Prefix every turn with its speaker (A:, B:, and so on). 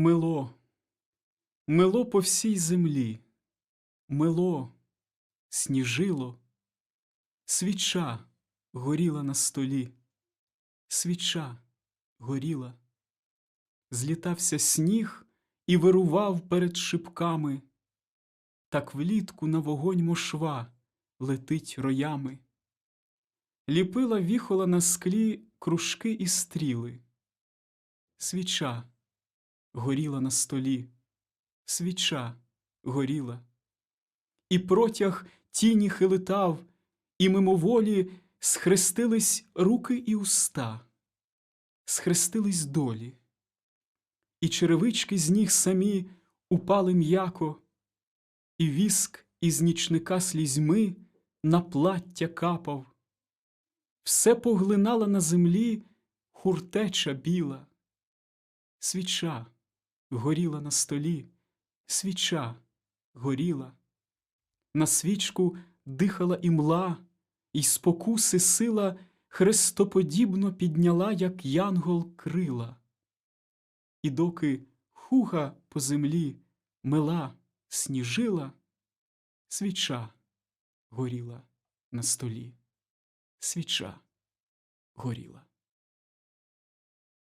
A: Мило, мило по всій землі, мило, сніжило, свіча горіла на столі, свіча горіла, злітався сніг і вирував перед шибками, так влітку на вогонь мошва летить роями. Ліпила віхола на склі кружки і стріли. Свіча горіла на столі, свіча горіла, і протяг тіні хилитав, і мимоволі схрестились руки і уста, схрестились долі, і черевички з ніг самі упали м'яко, і віск із нічника слізьми на плаття капав. Все поглинала на землі хуртеча біла. Свіча горіла на столі, свіча горіла. На свічку дихала імла, і спокуси сила хрестоподібно підняла, як янгол крила. І доки хуга по землі мила сніжила, свіча горіла на столі, свіча горіла.